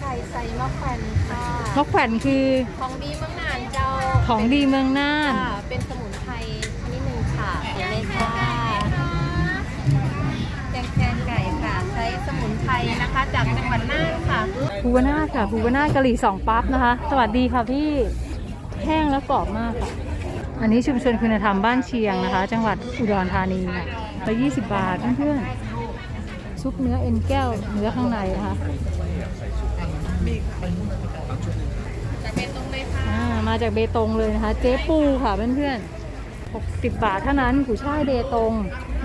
ไก่ใส่มะแขวนค่ะนกแขวนคือของดีเมืองน่านเจ้าของดีเมืองน่าน ค่ะเป็นสมุนไพรชนิดหนึ่งค่ะเห็นเลยค่ะแกงแกงไก่ค่ะใช้สมุนไพรนะคะ จากจังหวัดน่านค่ะ ภูวนาถค่ะภูวนาถกะหรี่สองปั๊บนะคะ สวัสดีค่ะพี่แห้งและกรอบมากค่ะ อันนี้ชุมชนคุณธรรมบ้านเชียงนะคะ จังหวัดอุดรธานีค่ะไป20บาทเพื่อนๆซุปเนื้อเอ็นแก้วเนื้อข้างในนะคะ จากเป็นตรงเลยค่ะอ่ามาจากเบตงเลยนะคะ เจ๊ปูค่ะเพื่อนๆ60 บาทเท่านั้นกุยช่ายเบตง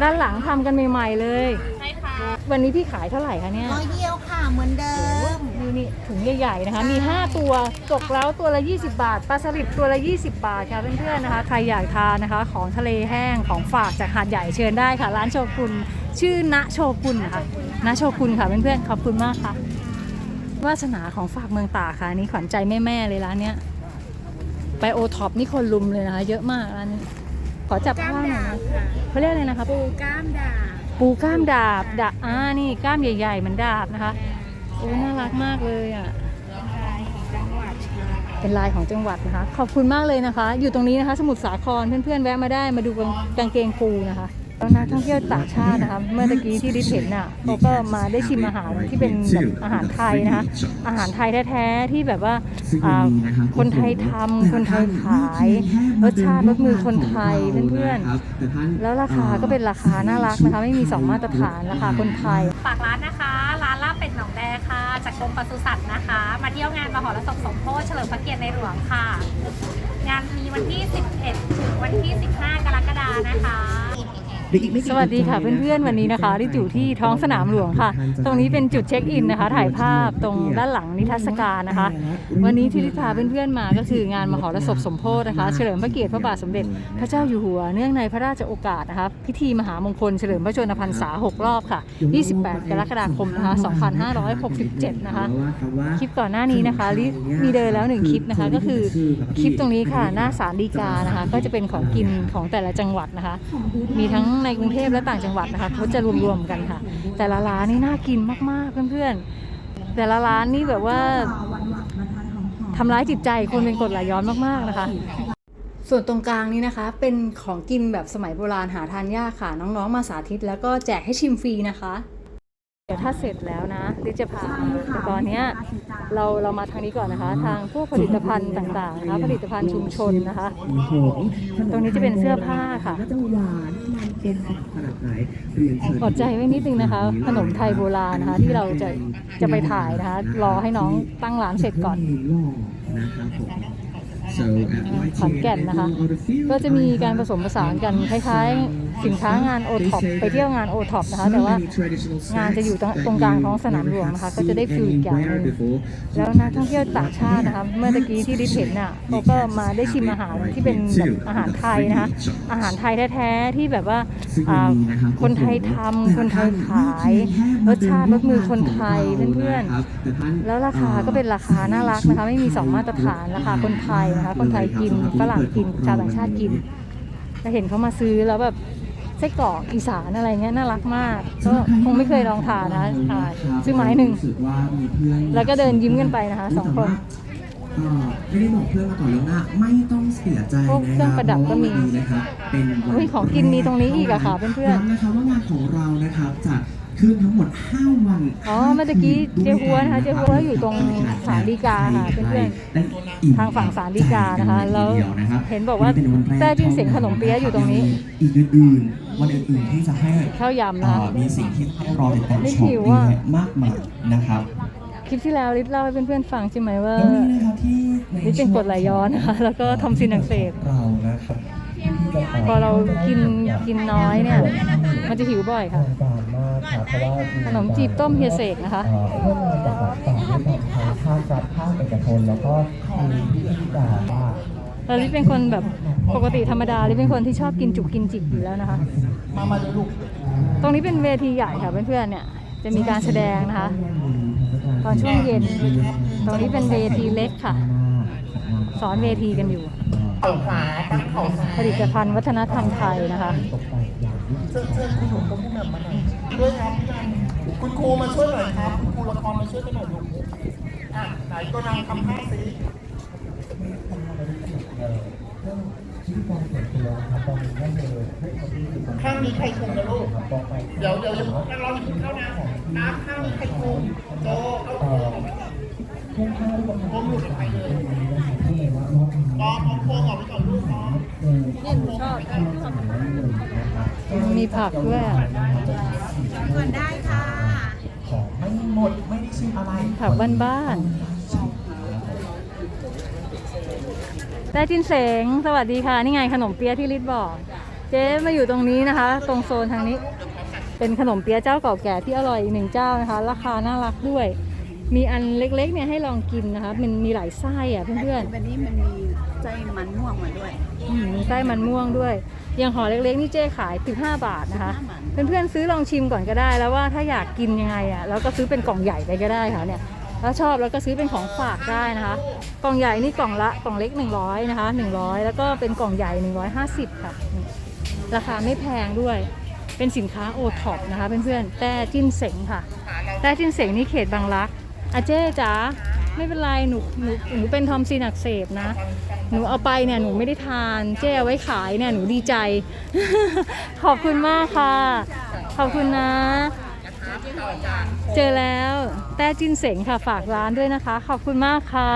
ด้านหลังทำกันใหม่ๆเลย ใช่ค่ะวันนี้พี่ขายเท่าไหร่คะเนี่ยร้อยเดียวค่ะเหมือนเดิมนี่นี่ถุงใหญ่ๆนะคะ มี 5 ตัวตกแล้วตัวละ 20 บาทปลาสลิดตัวละ 20 บาทค่ะเพื่อนๆนะคะ ใครอยากทานนะคะ ของทะเลแห้งของฝากจากหาดใหญ่เชิญได้ค่ะ ร้านโชกุนชื่อณโชกุนนะคะณโชกุนค่ะเพื่อนๆขอบคุณมากค่ะ วาสนาของฝากเมืองตากค่ะอันนี่ขวัญใจแม่ๆเลยร้านเนี้ยไปโอท็อปนี่คนลุมเลยนะคะ เยอะมากร้านนี้ขอจับผ้าหน่อยนะเขาเรียกอะไรนะคะปูก้ามด่าปูกล้ามดาบดาบอ่านี่กล้ามใหญ่ๆเหมือนดาบนะคะโอ้น่ารักมากเลยอะเป็นลายของจังหวัดนะคะ ขอบคุณมากเลยนะคะ อยู่ตรงนี้นะคะ สมุทรสาครเพื่อนๆแวะมาได้มาดูกางกางเกงปูนะคะ แล้วนักท่องเที่ยวต่างชาตินะคะเมื่อตะกี้ที่ดิเห็นน่ะเขาก็มาได้ชิมอาหารที่เป็นแบบอาหารไทยนะคะอาหารไทยแท้ๆที่แบบว่าคนไทยทำคนไทยขายรสชาติรสมือคนไทยเพื่อนๆแล้วราคาก็เป็นราคาน่ารักนะคะไม่มีสองมาตรฐานราคาคนไทยฝากร้านนะคะ ร้านลาบเป็ดหนองแดค่ะจากกรมปศุสัตว์นะคะ มาเที่ยวงานมหรสพสมโพธิเฉลิมพระเกียรติในหลวงค่ะ งานมีวันที่ 11 ถึงวันที่ 15 กรกฎานะคะ สวัสดีค่ะเพื่อนๆวันนี้นะคะที่อยู่ที่ท้องสนามหลวงค่ะ ตรงนี้เป็นจุดเช็คอินนะคะ ถ่ายภาพตรงด้านหลังนิทรรศการนะคะ วันนี้ที่ลิพาเพื่อนๆมาก็คืองานมหรสพสมโพธินะคะ เฉลิมพระเกียรติพระบาทสมเด็จพระเจ้าอยู่หัวเนื่องในพระราชโอกาสนะคะพิธีมหามงคลเฉลิมพระชนมพรรษา 6 รอบค่ะ 28 กรกฎาคมนะคะ2567 นะคะ คลิปก่อนหน้านี้นะคะลิมีเดินแล้วหนึ่งคลิปนะคะก็คือคลิปตรงนี้ค่ะหน้าศาลฎีกานะคะ ก็จะเป็นของกินของแต่ละจังหวัดนะคะ มีทั้งในกรุงเทพและต่างจังหวัดนะคะเขาจะรวมๆกันค่ะ แต่ละร้านนี่น่ากินมากๆเพื่อนๆ แต่ละร้านนี่แบบว่าทำร้ายจิตใจคนเป็นกรดไหลย้อนมากๆนะคะ ส่วนตรงกลางนี้นะคะ เป็นของกินแบบสมัยโบราณหาทานยากค่ะ น้องๆมาสาธิตแล้วก็แจกให้ชิมฟรีนะคะเดี๋ยวถ้าเสร็จแล้วนะลิซจะพาแต่ตอนเนี้ยเราเรามาทางนี้ก่อนนะคะ ทางพวกผลิตภัณฑ์ต่างๆนะคะผลิตภัณฑ์ชุมชนนะคะ ตรงนี้จะเป็นเสื้อผ้าค่ะ จนมันเอ็นขนาดไหนเรียนเชิญอดใจไว้นิดนึงนะคะ ขนมไทยโบราณนะคะที่เราจะจะไปถ่ายนะคะ รอให้น้องตั้งร้านเสร็จก่อนนะครับผม ขอนแก่นนะคะ ก็จะมีการผสมผสานกันคล้ายๆ สินค้างานโอท็อปไปเที่ยวงานโอท็อปนะคะ แต่ว่างานจะอยู่ตรงตรงกลางท้องสนามหลวงนะคะ ก็จะได้ฟิลอีกอย่างหนึงแล้วนักท่องเที่ยวต่างชาตินะคะ เมื่อตะกี้ที่ดิฉันเห็นน่ะเขาก็มาได้ชิมอาหารที่เป็นแบบอาหารไทยนะคะ อาหารไทยแท้ๆที่แบบว่าอ่าคนไทยทำคนไทยขายรสชาติรสมือคนไทยเพื่อนๆแล้วราคาก็เป็นราคาน่ารักนะคะ ไม่มีสองมาตรฐานราคาคนไทยนะคะ คนไทยกินฝรั่งกินชาวต่างชาติกินก็เห็นเขามาซื้อแล้วแบบไส้กรอกอีสานอะไรเงี้ยน่ารักมาก ก็คงไม่เคยลองทานนะอ่าซื้อไม้หนึ่งรู้สึกว่ามีเพื่อนแล้วก็เดินยิ้มกันไปนะคะสองคนเอ่อไม่ได้บอกเพื่อนมาก่อนล่วงหน้าไม่ต้องเสียใจพวกเครื่องประดับก็มีเพราะว่าวันนี้นะครับเป็นวันอุ๊ยของกินมีตรงนี้อีกอะค่ะเพื่อนๆย้ำนะคะว่างานของเรานะครับจะ ขึ้นทั้งหมด 5 วันอ๋อเมื่อตะกี้เจ๊หัวนะคะเจ๊หัวอยู่ตรงศาลฎีกาค่ะเพื่อนๆทางฝั่งศาลฎีกานะคะแล้วเห็นบอกว่าแต้จินเสียงขนมเปี๊ยะอยู่ตรงนี้ อีกอื่นๆวันอื่นๆที่จะให้ข้าวยำนะเอ่คะอมีสิ่งที่ให้รอติดตามไม่ชมหิวอีอะกมากมายนะครับคลิปที่แล้วลิศเล่าให้เพื่อนๆฟังใช่ไหมว่าแล้ววันนี้นะครับที่ในี่เป็นกรดไหลย้อนนะคะแล้วก็ทอมซินอักเสบเรานะครับ พอเรากินกินน้อยเนี่ย มันจะหิวบ่อยค่ะการมากครับเพราะว่าขนมจีบต้มเฮียเสกนะคะเอ่อเพื่อนมาจากหลายฝั่งด้วยกันทั้งภาครัฐภาคเอกชนแล้วก็มีพี่ที่ด่าว่าแล้วลิศเป็นคนแบบปกติธรรมดาลิศเป็นคนที่ชอบกินจุกกินจิกอยู่แล้วนะคะ มามาเลยลูก ตรงนี้เป็นเวทีใหญ่ค่ะเพื่อนๆเนี่ยจะมีการแสดงนะคะ ตอนช่วงเย็น ตรงนี้เป็นเวทีเล็กค่ะ สอนเวทีกันอยู่ผลิตภัณฑ์วัฒนธรรมไทยนะคะด้วยครับคุณครูมาช่วยหน่อยครับ คุณครูละครมาช่วยกันหน่อยลูกก็นายทำให้สิพิธีกรส่วนตัวนะครับตอนนี้ก็เลยให้คนที่อยู่ตรงข้างมีใครคุมนะลูกครับต่อไปเดี๋ยวเดี๋ยวนักร้องอย่าเพิ่งเข้านะน้ำข้างมีใครคุมโจเข้าเอ่คุอมเพื่อนข้าวที่กำลังทำงานอยู่ตรงนี้นะครับที่เลยว่าน้องตอนของโค้งออกไปก่อนลูกน้องเออเนี่ยหนูชอบข้าวสารหนึ่งนะครับมีผักด้วยอะก่อนได้ค่ะ ของไม่หมดไม่ได้ชิมอะไร ผักบ้านๆได้จินเสงสวัสดีค่ะ นี่ไงขนมเปี๊ยะที่ลิศบอก เจ๊มาอยู่ตรงนี้นะคะ ตรงโซนทางนี้ เป็นขนมเปี๊ยะเจ้าเก่าแก่ที่อร่อยอีกหนึ่งเจ้านะคะ ราคาน่ารักด้วย มีอันเล็กๆเนี่ยให้ลองกินนะคะ มันมีหลายไส้อะเพื่อนๆวันนี้มันมีใจมันม่วงมาด้วยอืมมีไส้มันม่วงด้วย อย่างห่อเล็กๆนี่เจ๊ขาย15บาทนะคะ เพื่อนๆซื้อลองชิมก่อนก็ได้ แล้วว่าถ้าอยากกินยังไงอะเราก็ซื้อเป็นกล่องใหญ่ไปก็ได้ค่ะเนี่ยถ้าชอบแล้วก็ซื้อเป็นของฝากได้นะคะ กล่องใหญ่นี่กล่องละกล่องเล็ก 100นะคะ100 แล้วก็เป็นกล่องใหญ่ 150 ค่ะนี่ราคาไม่แพงด้วย เป็นสินค้าโอท็อปนะคะเพื่อนๆแต่จิ้นเสงค่ะแต่จิ้นเสงนี่เขตบางรัก อาเจ๊จ๋าไม่เป็นไรหนูหนูหนูเป็นทอมซินอักเสบนะ หนูเอาไปเนี่ยหนูไม่ได้ทานเจ๊เอาไว้ขายเนี่ยหนูดีใจ ขอบคุณมากค่ะ ขอบคุณนะ เจอแล้วแต้จินเสงค่ะฝากร้านด้วยนะคะ ขอบคุณมากค่ะ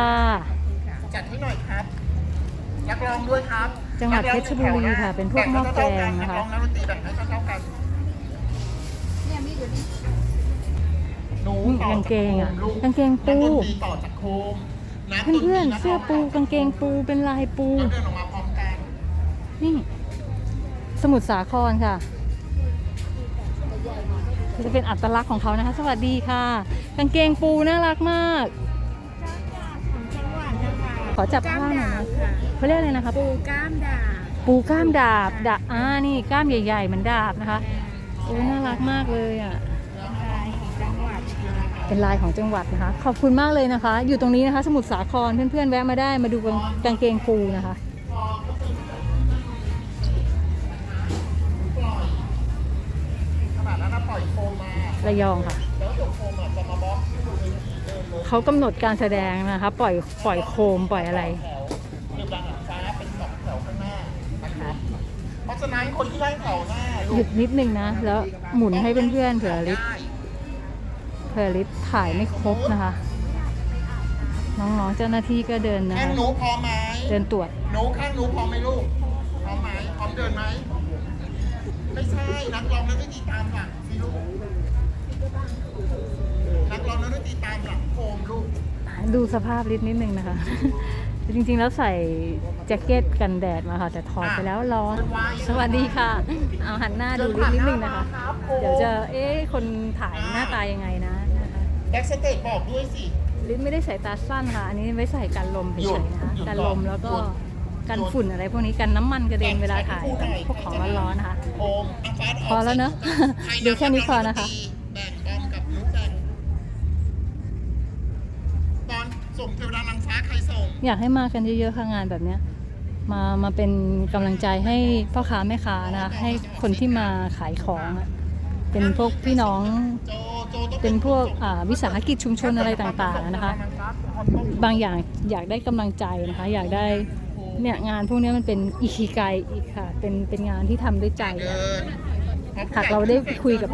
จัดให้หน่อยครับนักร้องด้วยครับจังหวัดเพชรบุรีค่ะเป็นพวกหม้อแกงนะคะนักร้องนักดนตรีแบ่งให้เท่าๆกัน หนูนี่ต่อกางเกงอะจโคมลูกางเกงปู นัดนตรีต่อจากโคมนักดนตรีเพื่อนนัๆเสื้อปูกางเกงปูเป็นลายปู แล้วเดินออกมาพร้อมกันนี่ สมุทรสาครค่ะ จะเป็นอัตลักษณ์ของเขานะคะ สวัสดีค่ะ กางเกงปูน่ารักมาก ขอจับผ้าหน่อยนะเขาเรียกอะไรนะคะ ปูก้ามด่างปูกล้ามดาบดาบอ่านี่กล้ามใหญ่ ๆ เหมือนดาบนะคะ โอ้น่ารักมากเลยอะจังหวัดค่ะ เป็นลายของจังหวัดนะคะ ขอบคุณมากเลยนะคะ อยู่ตรงนี้นะคะ สมุทรสาครเพื่อนๆแวะมาได้มาดูกางกางเกงปูนะคะขนาดนั้นนะปล่อยโคมมาระยองค่ะแล้วเดี๋ยวโคมอะจะมาบล็อกที่ตรงนี้เดินเลยเขากำหนดการแสดงนะคะ ปล่อยปล่อยโคมปล่อยอะไรแถวเรียบดังหลังฟ้าเป็นสองแถวข้างหน้านะครับเพราะฉะนั้นคนที่นั่งแถวหน้าหยุดนิดนึงนะ แล้วหมุนให้เพื่อนๆเผื่อลิฟได้เผื่อลิฟถ่ายไม่ครบนะคะ น้องๆเจ้าหน้าที่ก็เดินนะข้างคะหนูพร้อมไหมเดินตรวจหนูข้างหนูพร้อมไหมลูก พร้อมไหมพร้อมเดินไหม ไม่ใช่ นักร้องนักดนตรีตามหลังสิลูก นักร้องนักดนตรีตามหลังโคมลูก ดูสภาพลิฟนิดนึงนะคะ จริงๆแล้วใส่แจ็คเก็ตกันแดดมาค่ะ แต่ถอดไปแล้วร้อน สวัสดีค่ะ เอาหันหน้าดูลิฟนิดนึงนะคะ เดี๋ยวจะเอ๊ะคนถ่ายหน้าตายังไงนะนะคะ แบ็กสเตจบอกด้วยสิ ลิฟไม่ได้ใส่ตาสั้นค่ะ อันนี้ไว้ใส่กันลมเฉยๆนะคะหยุดกันลมแล้วก็หยุด กันฝุ่นอะไรพวกนี้กันน้ำมันกระเด็นเวลาถ่ายพวกของร้อนๆนะคะโคมอังฟ้าออกพอแล้วเนอะใครดูแค่นี้พอนะคะ แบ่งบอมกับลูกแบ่งตอนส่งเทวดานางฟ้าใครส่ง อยากให้มากันเยอะๆค่ะงานแบบเนี้ยมามาเป็นกำลังใจให้พ่อค้าแม่ค้านะคะให้คนที่มาขายของอะเป็นพวกพี่น้อง โจโจต้อง เป็นพวกอ่าวิสาหกิจชุมชนอะไรต่างๆนะคะ บางอย่างอยากได้กำลังใจนะคะ อยากได้เนี่ยงานพวกเนี้ยมันเป็นอิคิไกอีกค่ะ เป็นเป็นงานที่ทำด้วยใจอะหากเราได้คุยกับ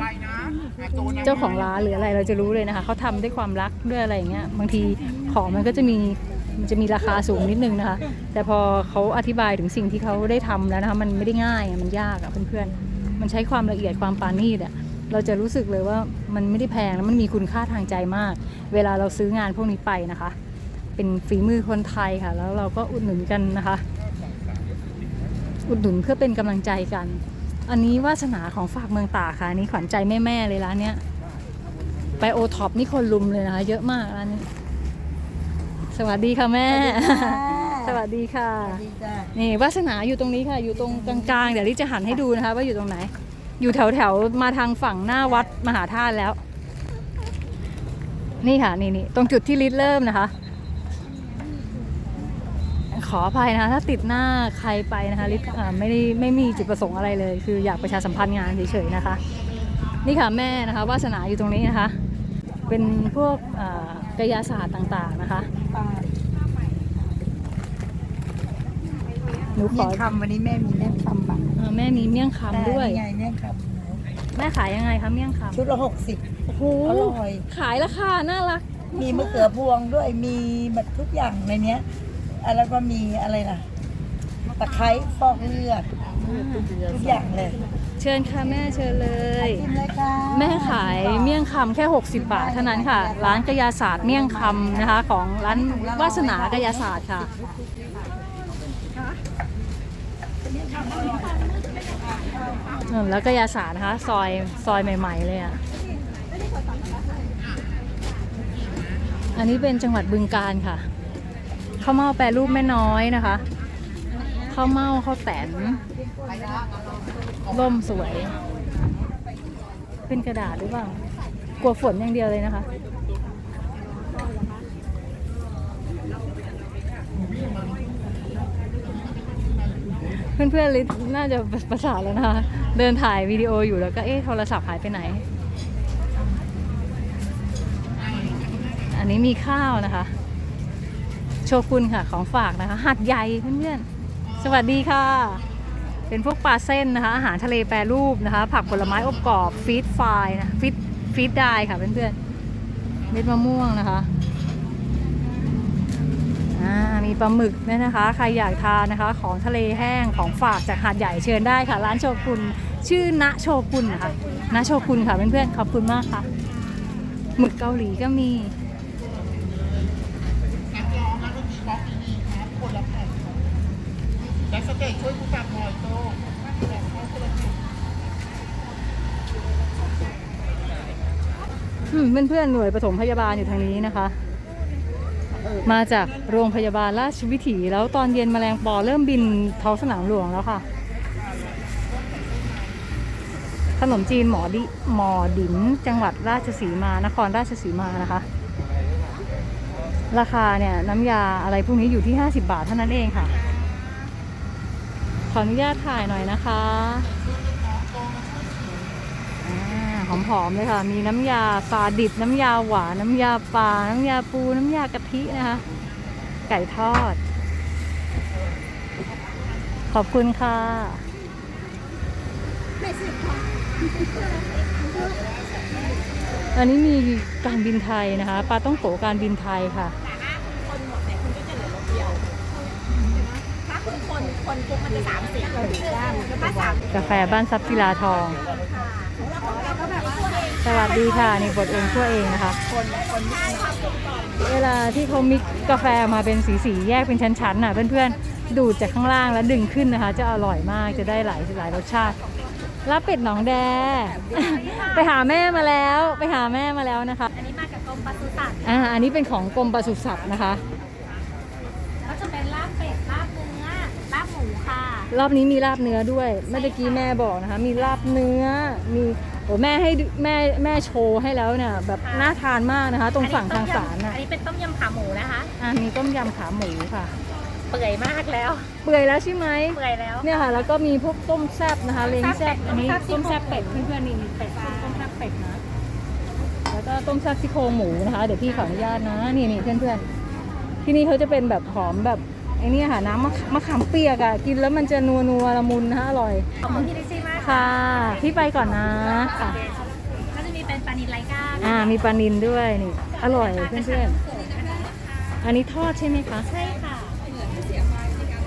เจ้าของร้านหรืออะไรเราจะรู้เลยนะคะเขาทำด้วยความรักด้วยอะไรอย่างเงี้ยบางทีของมันก็จะมีมันจะมีราคาสูงนิดนึงนะคะ แต่พอเขาอธิบายถึงสิ่งที่เขาได้ทำแล้วนะคะมันไม่ได้ง่ายอะมันยากอะเพื่อนๆมันใช้ความละเอียดความปราณีตอะ เราจะรู้สึกเลยว่ามันไม่ได้แพงแล้วมันมีคุณค่าทางใจมาก เวลาเราซื้องานพวกนี้ไปนะคะ เป็นฝีมือคนไทยค่ะ แล้วเราก็อุดหนุนกันนะคะ อุดหนุนเพื่อเป็นกำลังใจกัน อันนี้วาสนาของฝากเมืองตากค่ะอันนี้ขวัญใจแม่ๆเลยร้านเนี้ยไปโอท็อปนี่คนลุมเลยนะคะ เยอะมากร้านนี้ สวัสดีค่ะแม่ สวัสดีค่ะดีจ้ะนี่วาสนาอยู่ตรงนี้ค่ะ อยู่ตรงกลางๆ เดี๋ยวลิจะหันให้ดูนะคะ ว่าอยู่ตรงไหน อยู่แถวแถวๆมาทางฝั่งหน้าวัดมหาธาตุแล้ว นี่ค่ะนี่นี่ตรงจุดที่ลิศเริ่มนะคะ ขออภัยนะคะถ้าติดหน้าใครไปนะคะลิศไม่ได้ไม่มีจุดประสงค์อะไรเลย คืออยากประชาสัมพันธ์งานเฉยๆนะคะ นี่ค่ะแม่นะคะวาสนาอยู่ตรงนี้นะคะ เป็นพวกอ่ากายศาสตร์ต่างๆนะคะหนูขเมี่อยงคำวันนี้แม่มีเมี่ยงคำ แม่มีเมี่ยงคำด้วย ไงเมี่ยงคแม่ขายยังไงคะเมี่ยงคำำชุดละหกสิบ โอ้โหอร่อย ขายราคาน่ารักมีมะเขือพวงด้วยมีแบบทุกอย่างในเนี้ยอะแล้วก็มีอะไรล่ะตะไคร้ฟอกเลือดทุกอย่างเลยเชิญค่ะแม่เชิญเลย กินเลยค่ะแม่ขายเมี่ยงคำแค่ 60 บาทเท่านั้นค่ะ ร้านกายาศาสตร์เมี่ยงคำนะคะ ของร้านวาสนากายาศาสตร์ค่ะ อืม แล้วกายาศารนะคะ ซอยซอยใหม่ ๆ เลยอะ อันนี้เป็นจังหวัดบึงการค่ะข้าวเม่าแปรรูปแม่น้อยนะคะข้าวเม่าข้าวแตนร่มสวย เป็นกระดาษหรือเปล่ากลัวฝนอย่างเดียวเลยนะคะ เพื่อนๆลิศน่าจะประสาทแล้วนะคะเดินถ่ายวิดีโออยู่แล้วก็เอ๊ะโทรศัพท์หายไปไหน อันนี้มีข้าวนะคะ โชกุนค่ะของฝากนะคะหัดใหญ่เพื่อนๆ สวัสดีค่ะ เป็นพวกปลาเส้นนะคะ อาหารทะเลแปรรูปนะคะ ผักผลไม้อบกรอบฟีดไฟล์นะฟีดฟีดได้ค่ะเพื่อนๆเม็ดมะม่วงนะคะ มีปลาหมึกด้วยนะคะ ใครอยากทานนะคะ ของทะเลแห้งของฝากจากหาดใหญ่เชิญได้ค่ะ ร้านโชกุนชื่อณโชกุนนะคะณโชกุนค่ะเพื่อนๆขอบคุณมากค่ะหมึกเกาหลีก็มีนักร้องนักดนตรีป๊อปดีๆครับคนละแผ่นครับแบ็คสเตจช่วยกูจับหน่อยโตแบ่งเข้าคนละจุดอืมเพื่อนๆหน่วยปฐมพยาบาลอยู่ทางนี้นะคะ มาจากโรงพยาบาลราชวิถี แล้วตอนเย็นแมลงปอเริ่มบินท้องสนามหลวงแล้วค่ะ ขนมจีนหมอดิหมอดินจังหวัดราชสีมานครราชสีมานะคะ ราคาเนี่ยน้ำยาอะไรพวกนี้อยู่ที่ 50 บาทเท่านั้นเองค่ะ ขออนุญาตถ่ายหน่อยนะคะ หอมๆเลยค่ะ มีน้ำยาปลาดิบน้ำยาหวานน้ำยาปลาน้ำยาปูน้ำยากะทินะคะ ไก่ทอด ขอบคุณค่ะอันนี้มีการบินไทยนะคะปลาต้องโกการบินไทยค่ะกาแฟบ้านซับศิลาทอง สวัสดีค่ะนี่บดเองทั่วเองนะคะ เวลาที่เขามิกกาแฟมาเป็นสีสีๆแยกเป็นชั้นๆน่ะเพื่อนๆดูดจากข้างล่างแล้วดึงขึ้นนะคะ จะอร่อยมากจะได้หลายหลายรสชาติลาบเป็ดหนองแด ไปหาแม่มาแล้ว ไปหาแม่มาแล้วนะคะ อันนี้มาจากกรมปศุสัตว์อ่าอันนี้เป็นของกรมปศุสัตว์นะคะก็จะเป็นลาบเป็ดลาบเนื้อลาบหมูค่ะ รอบนี้มีลาบเนื้อด้วย เมื่อกี้แม่บอกนะคะ มีลาบเนื้อมี โอ้แม่ให้ดูแม่แม่โชว์ให้แล้วเนี่ยแบบน่าทานมากนะคะ ตรงฝั่งทางสารอัน่ะนนี้เป็นต้มยำขาหมูนะคะอ่ามีต้มยำขาหมูค่ะ เปื่อยมากแล้ว เปื่อยแล้วใช่ไหมเปื่อยแล้ว เนี่ยค่ะ แล้วก็มีพวกต้มแซ่บนะคะเล้งแซ่บต้อันมนี้แซ่บ ต้มแซ่บเป็ดเพื่อนๆนี่มีเป็ดต้มแซ่บเป็ดนะแล้วก็ต้มแซ่บซี่โครงหมูนะคะ เดี๋ยวพี่ขออนุญาตนะนี่นี่เพื่อนๆที่นี่เขาจะเป็นแบบหอมแบบไอ้นี่ค่ะน้ำมะมะขามเปียกอะกินแล้วมันจะนัวนัวๆละมุนนะคะอร่อย ขอบคุณพี่ลิซี่มาก ค่ะ พี่ไปก่อนนะค่ะก็จะมีเป็นปลานิลไลก้าอ่า มีปลานินด้วยนี่ อร่อยเพื่อนๆ อันนี้ทอดใช่ไหมคะ ใช่ค่ะ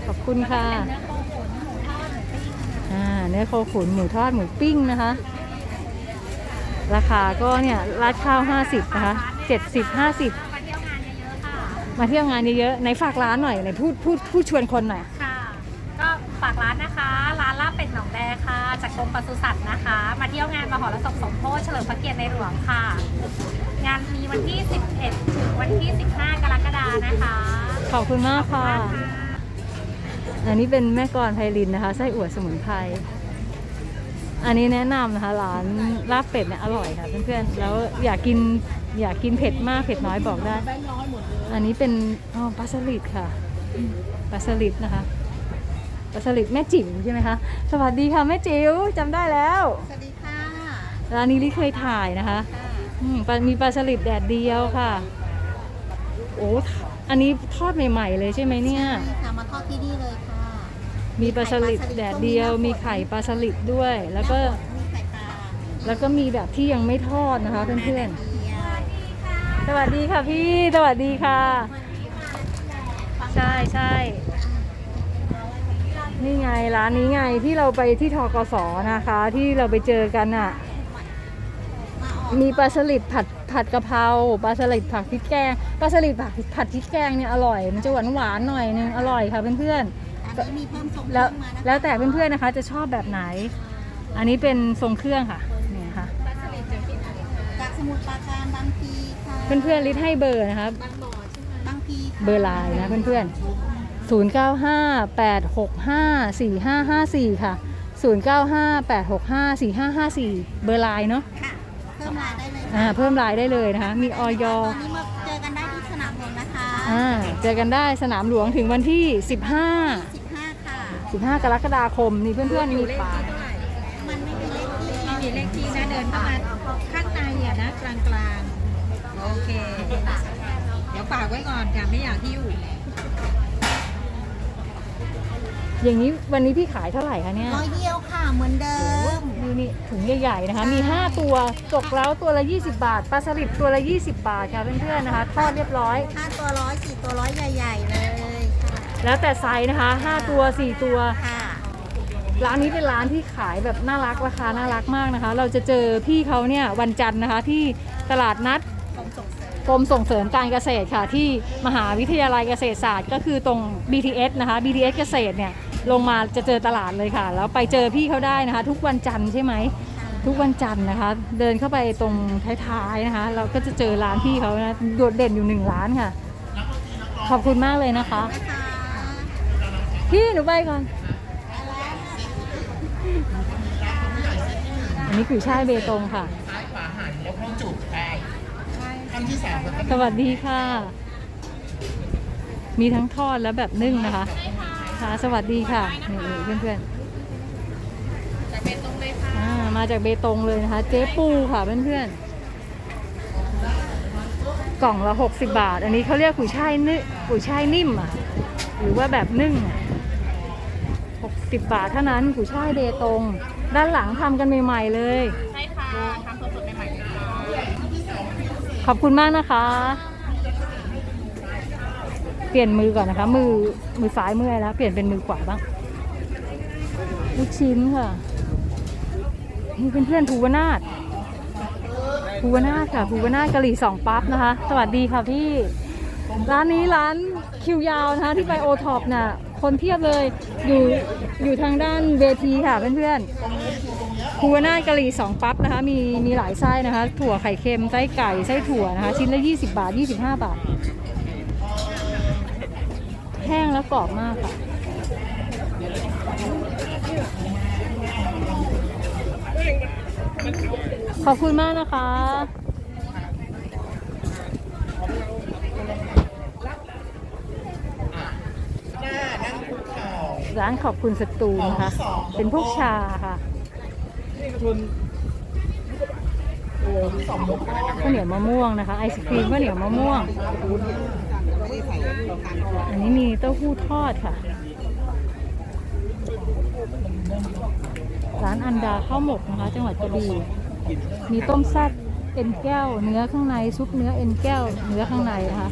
ขอบคุณค่ะเนื้อโคขุนหมูทอดหมูปิ้งอ่า เนื้อโคขุนหมูทอดหมูปิ้งนะคะ ราคาก็เนี่ยราดข้าว50นะคะ70 50มาเที่ยวงานเยอะๆค่ะมาเที่ยวงานเยอะๆในฝากร้านหน่อยในพูดพูดพูดชวนคนหน่อย ค่ะ ก็ฝากร้านนะคะ รมปศุสัตว์นะคะ มาเที่ยวงานมหรสพสมโพธิเฉลิมพระเกียรติในหลวงค่ะ งานมีวันที่ 11 ถึงวันที่ 15 กรกฎานะคะ ขอบคุณมากค่ะมากค่ะ อันนี้เป็นแม่กรไพลินนะคะ ไส้อั่วสมุนไพร อันนี้แนะนำนะคะร้านลาบเป็ดเนี่ยอร่อยค่ะเพื่อนๆ แล้วอยากกินอยากกินเผ็ดมากเผ็ดน้อยบอกได้ อันนี้เป็นอ๋อปลาสลิดค่ะปลาสลิดนะคะ ปลาสลิดแม่จิ๋วใช่ไหมคะ สวัสดีค่ะแม่จิ๋วจำได้แล้ว สวัสดีค่ะร้านนี้ลิเคยถ่ายนะคะอืมปลามีปลาสลิดแดดเดียวค่ะ โอ้อันนี้ทอดใหม่ๆเลยใช่ไหมเนี่ยค่ะ มาทอดที่นี่เลยค่ะมีปลาสลิดแดดเดียว มีไข่ปลาสลิดด้วย แล้วก็มีไข่ปลาแล้วก็มีแบบที่ยังไม่ทอดนะคะเพื่อนเดียวๆสวัสดีค่ะพี่ สวัสดีค่ะ ใช่ใช่ นี่ไงร้านนี้ไงที่เราไปที่ทกสนะคะ ที่เราไปเจอกันอะ มีปลาสลิดผัดผัดกะเพราปลาสลิดผัดพริกแกงปลาสลิดผัดผัดพริกแกงเนี่ยอร่อยมันจะหวานหวานๆหน่อยนึงอร่อยค่ะเพื่อนอันนี้มีเพิ่มทรงๆเคแล้รื่วองมานะคะแล้วแต่เพื่อนๆนะคะ จะชอบแบบไหน อันนี้เป็นทรงเครื่องค่ะเนี่ยค่ะ จากสมุทรปราการบางพีค่ะเพื่อนๆลิศให้เบอร์นะครับบางพีค่ะเบอร์ไลน์นะเพื่อนๆ 0 9 5 8 6 5 4 5 5 4 ค่ะ 0 9 5 8 6 5 4 5 5 4 เบอร์ไลน์เนาะค่ะเพิ่มรายได้เลยอ่าเพิ่มไลน์ได้เลยนะคะ มีออยตอนนี้มาเจอกันได้ที่สนามหลวงนะคะอ่าเจอกันได้สนามหลวงถึงวันที่ 15 15ค่ะ 15 กรกฎาคม นี่เพื่อนๆมีป่ามันไม่มีเลขที่ไม่มีเลขที่นะเดินเข้ามาข้างในอะนะกลางกลางๆโอเค เดี๋ยวฝากไว้ก่อนค่ะไม่อยากที่อยู่ อย่างนี้วันนี้พี่ขายเท่าไหร่คะเนี่ยร้อยเดียวค่ะเหมือนเดิม นี่นี่ถุงใหญ่ๆนะคะ มี 5 ตัวตกแล้วตัวละ 20 บาทปลาสลิดตัวละ 20 บาทค่ะเพื่อนๆนะคะทอดเรียบร้อย ห้าตัวร้อยสี่ตัวร้อยใหญ่ ๆ เลยค่ะแล้วแต่ไซส์นะคะ 5 ตัว 4 ตัว ค่ะร้านนี้เป็นร้านที่ขายแบบน่ารักราคาน่ารักมากนะคะ เราจะเจอพี่เขาเนี่ยวันจันทร์นะคะที่ตลาดนัดกรมส่งเสริมการเกษตรค่ะ ที่มหาวิทยาลัยเกษตรศาสตร์ ก็คือตรง BTS นะคะ BTS เกษตรเนี่ย ลงมาจะเจอตลาดเลยค่ะ แล้วไปเจอพี่เขาได้นะคะ ทุกวันจันทร์ใช่ไหมทุกวันจันทร์นะคะ เดินเข้าไปตรงท้ายๆนะคะ เราก็จะเจอร้านพี่เขานะโดดเด่นอยู่หนึ่งร้านค่ะ ขอบคุณมากเลยนะคะนะคะพี่หนูไปก่อน อันนี้กุยช่ายเบตงค่ะซ้ายขวาหันแล้วเข้าจุดได้ขั้นที่สามแล้วก็สวัสดีค่ะ มีทั้งทอดและแบบนึ่งนะคะ ค่ะสวัสดีค่ะนี่เพื่อนๆจากเบตงเลยค่ะมาจากเบตงเลยนะคะ เจ๊ปูค่ะเพื่อนๆกล่องละ 60 บาท อันนี้เขาเรียกกุยช่ายนึ่งกุยช่ายนิ่มอะหรือว่าแบบนึ่งอะ60 บาทเท่านั้นกุยช่ายเบตง ด้านหลังทำกันใหม่ๆเลยใช่ค่ะทำสดๆใหม่ๆเลยค่ะขอบคุณมากนะคะเปลี่ยนมือก่อนนะคะ มือมือซ้ายเมื่อยแล้ว เปลี่ยนเป็นมือขวาบ้างลูกชิ้นค่ะนี่เพื่อนภูวนาถภูวนาถค่ะภูวนาถกะหรี่สองปั๊บนะคะ สวัสดีค่ะพี่ ร้านนี้ร้านคิวยาวนะคะที่ไปโอท็อปน่ะคนเพียบเลยอยู่อยู่ทางด้านเวทีค่ะเพื่อนๆภูวนาถกะหรี่สองปั๊บนะคะ มีมีหลายไส้นะคะ ถั่วไข่เค็มไส้ไก่ไส้ถั่วนะคะ ชิ้นละ 20 บาท 25 บาท แห้งแล้วกรอบมากค่ะขอบคุณมากนะคะ ร้านขอบคุณสตูนนะคะ เป็นพวกชาค่ะข้าวเหนียวมะม่วงนะคะ ไอศครีมข้าวเหนียวมะม่วง อันนี้มีเต้าหู้ทอดค่ะ ร้านอันดาข้าวหมกนะคะ จังหวัดกระบี่มีต้มแซ่บเอ็นแก้ว เนื้อข้างในซุปเนื้อเอ็นแก้ว เนื้อข้างในนะคะ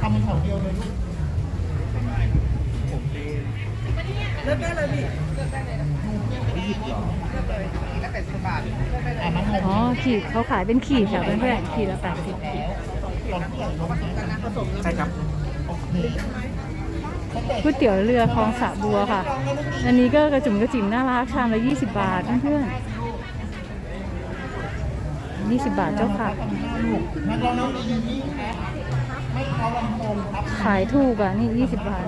ทำของเดียวเลยลูกอะมันหกเลย480บาท อ๋อขีดเขาขายเป็นขีดค่ะเพื่อนๆขีดละแปดสิบแล้วตอนผู้ใหญ่ลงใช่ครับโอเคก๋วยเตี๋ยวเรือคลองสระบัวค่ะ อันนี้ก็กระจุ๋มกระจิ๋มน่ารักชามละ20บาทเพื่อนๆ20บาทเจ้าค่ะนักร้องน้องดีนี่ครับไม่เขาลำโพงครับขายถูกอะนี่20บาท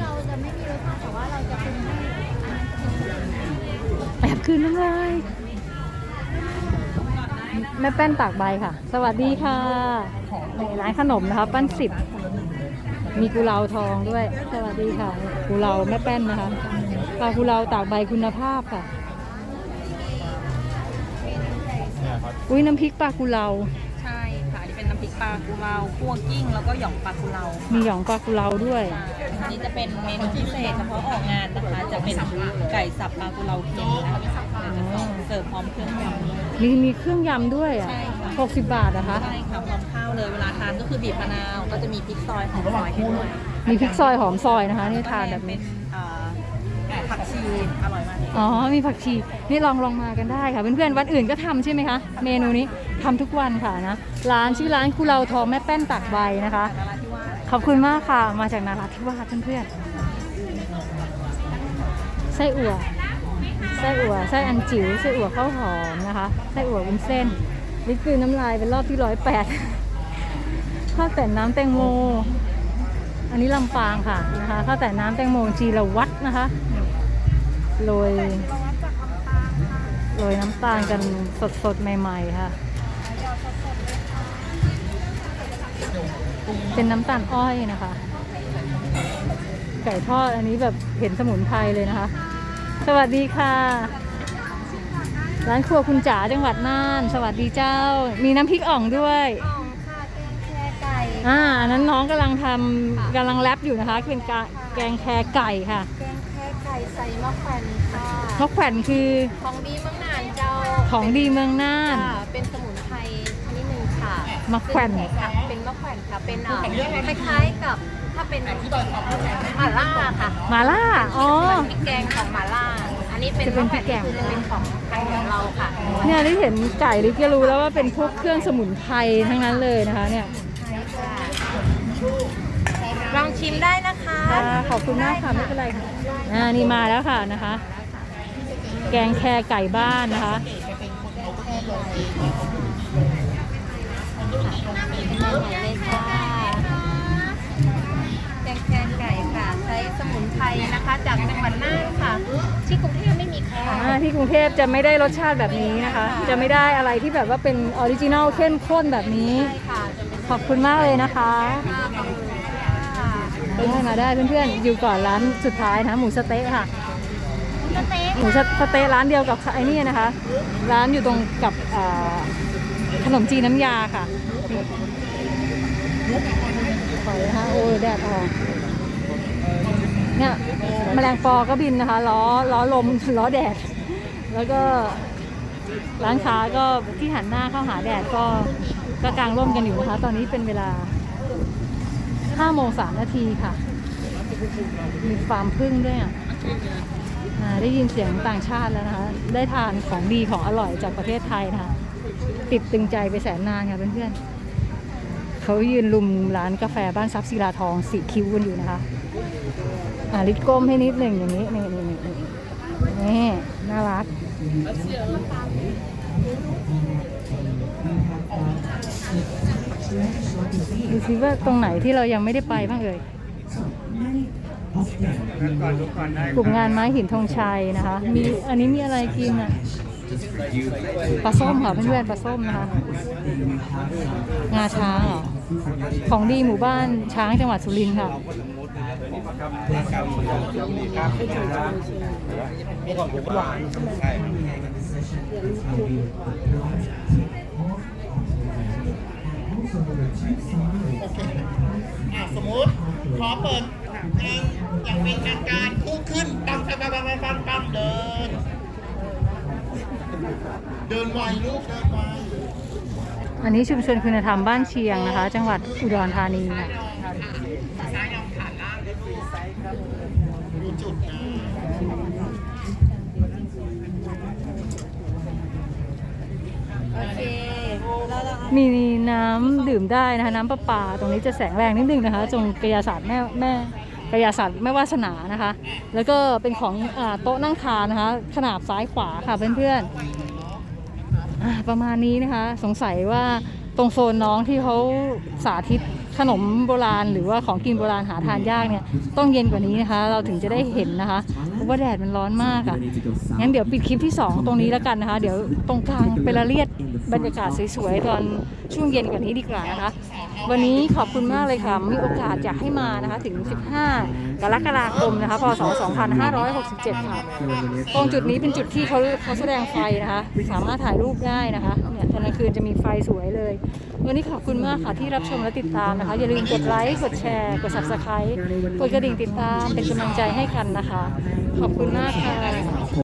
เราจะไม่มีรสชาติแต่ว่าเราจะเป็นให้แอบคืนน้ำลาย แม่แป้นตากใบค่ะ สวัสดีค่ะนี่ร้านขนมนะคะปั้นสิบ มีกุเลาทองด้วย สวัสดีค่ะ กุเลาแม่แป้นนะคะปลากุเลาตากใบคุณภาพค่ะ อุ้ยน้ำพริกปลากุเลาปลากุเลาคั่วกิ้ง แล้วก็หย่องปลากุเลามีหยองปลากุเลาด้วย อันนี้จะเป็นเมนูพิเศษเฉพาะออกงานนะคะ จะเป็นไก่สับปลากุเลาเค็มนะคะ เสิร์ฟพร้อมเครื่องยำด้วยมีมีเครื่องยำด้วยอะใช่ค่ะ60บาทนะคะ ใช่ค่ะพร้อมข้าวเลยเวลาทานก็คือบีบมะนาวก็จะมีพริกซอยหอมซอยให้ด้วยมีพริกซอยหอมซอยนะคะนี่ทานแบบเป็นี้นเอ่อผักชีอร่อยมากเลยอ๋อ มีผักชี นี่ลองลองมากันได้ค่ะ เพื่อนๆ วันอื่นก็ทำใช่ไหมคะ เมนูนี้ทำทุกวันค่ะนะ ร้านชื่อร้านคุเลาทองแม่แป้นตักใบนะคะนราธิวาสขอบคุณมากค่ะ มาจากนาราธิวาสเพื่อนๆ ไส้อั่ว ไส้อั่วไส้อันจิ๋วไส้อั่วข้าวหอมนะคะไส้อั่ววุ้นเส้นลิปกลืนน้ำลายเป็นรอบที่ร้อยแปดข้าวแต่นน้ำแตงโม อันนี้ลำปางค่ะนะคะข้าวแต่นน้ำแตงโมจีรวัตรนะคะโรยโรยน้ำตาลกันสดๆใหม่ ๆ ค่ะ เป็นน้ำตาลอ้อยนะคะ ไก่ทอดอันนี้แบบเห็นสมุนไพรเลยนะคะ สวัสดีค่ะ ร้านครัวคุณจ๋าจังหวัดน่าน สวัสดีเจ้า มีน้ำพริกอ่องด้วยอ่องค่ะแกงแครไก่อ่าอันนั้นน้องกำลังทำกำลังแรปอยู่นะคะเป็นกะแกงแครไก่ค่ะ แกงแครไก่ใส่มะแขวนค่ะมะแขวนคือของดีเมืองน่านเจ้าของดีเมืองน่านค่ะเป็นสมุนไพรชนิดหนึ่งค่ะมะแขวนค่ะเป็นมะแขวนค่ะเป็นอ่าคล้ายๆกับถ้าเป็นหม่าล่าค่ะหมาล่าอ๋อพริกแกงของหม่าล่าอั นนี้เป็นจะเป็นมะแขวนพริกแกง คือจะเป็นของไทยของเราค่ะ เนี่ยได้เห็นไก่ลิก็รู้แล้วว่าเป็นพวกเครื่องสมุนไพรทั้งนั้นเลยนะคะเนี่ย ลองชิมได้นะคะค่ะขอบคุณมากค่ะไม่เป็นไรค่ะอ่านี่มาแล้วค่ะนะคะ แกงแครไก่บ้านนะคะเลยค่ะ สมุนไพรนะคะ จากจังหวัดน่านค่ะ ที่กรุงเทพไม่มีค่ะ อ่าที่กรุงเทพจะไม่ได้รสชาติแบบนี้นะคะ จะไม่ได้อะไรที่แบบว่าเป็นออริจินัลเข้มข้นแบบนี้ ใช่ค่ะจะเป็นขอบคุณมากเลยนะคะค่ะขอบคุณค่ะได้มาได้เพื่อนๆ อยู่ก่อนร้านสุดท้ายนะหมูสะเต๊ะค่ะ สเต๊กหมูสะเต๊ะร้านเดียวกับไอ้นี่นะคะ ร้านอยู่ตรงกับอ่าขนมจีนน้ำยาค่ะนี่ปล่อยนะคะโอ้ยแดดออก เนี่ยแมลงปอก็บินนะคะล้อล้อลมล้อแดด แล้วก็ร้านค้าก็ที่หันหน้าเข้าหาแดดก็ก็กางร่มกันอยู่นะคะ ตอนนี้เป็นเวลา5โมง3นาทีค่ะ มีฟาร์มพึ่งด้วยอะได้ยินเสียงต่างชาติแล้วนะคะ ได้ทานของดีของอร่อยจากประเทศไทยนะคะ ติดตึงใจไปแสนนานค่ะเพื่อนๆเขายืนลุมร้านกาแฟบ้านซับศิลาทองสีคิ้วกันอยู่นะคะ อ่าลิดก้มให้นิดหนึ่งอย่างนี้นี่นี่นี่นี่น่ารักดูซิว่าตรงไหนที่เรายังไม่ได้ไปบ้างเอ่ยกลุ่มงานไม้หินธงชัยนะคะ มีอันนี้มีอะไรกินอะปลาส้มค่ะเพื่อนๆปลาส้มนะคะงาช้างของดีหมู่บ้านช้างจังหวัดสุรินทร์ค่ะ อะสมมติขอเปิดงานอย่างเป็นทางการคู่ขึ้นปังปังปังปังปังปังเดิน เดินไวลูกเดินไวอันนี้ชุมชนคุณธรรมบ้านเชียงนะคะ จังหวัดอุดรธานีค่ะ ซ้ายลองขาล่างได้ดูดู จุดนะโอเคแล้วเรามีน้ำดื่มได้นะคะ น้ำประปา ตรงนี้จะแสงแรงนิดนึงนะคะ จงกระยาศาสตร์แม่แม่กระยาศาสตร์แม่วาสนานะคะ แล้วก็เป็นของอาโต๊ะนั่งทานนะคะ ขนาบซ้ายขวาค่ะเพื่อนๆอ่าประมาณนี้นะคะ สงสัยว่าตรงโซนน้องที่เขาสาธิต ขนมโบราณหรือว่าของกินโบราณหาทานยากเนี่ยต้องเย็นกว่านี้นะคะ เราถึงจะได้เห็นนะคะเพราะว่าแดดมันร้อนมากอะ่ะงั้นเดี๋ยวปิดคลิปที่ 2 ตรงนี้แล้วกันนะคะ เดี๋ยวตรงกลางเป็นละเลียดบรรยากาศสวยๆตอนช่วงเย็นกว่านี้ดีกว่านะคะ วันนี้ขอบคุณมากเลยค่ะ มีโอกาสอยากให้มานะคะ ถึง 15 กรกฎาคมนะคะ พศ 2567 ค่ะ ตรงจุดนี้เป็นจุดที่เขาเขาแสดงไฟนะคะ สามารถถ่ายรูปได้นะคะ เนี่ยตอนกลางคืนจะมีไฟสวยเลย วันนี้ขอบคุณมากค่ะที่รับชมและติดตามนะคะ อย่าลืมกดไลค์ กดแชร์ กด subscribe กดกระดิ่งติดตาม เป็นกำลังใจให้กันนะคะ ขอบคุณมากค่ะ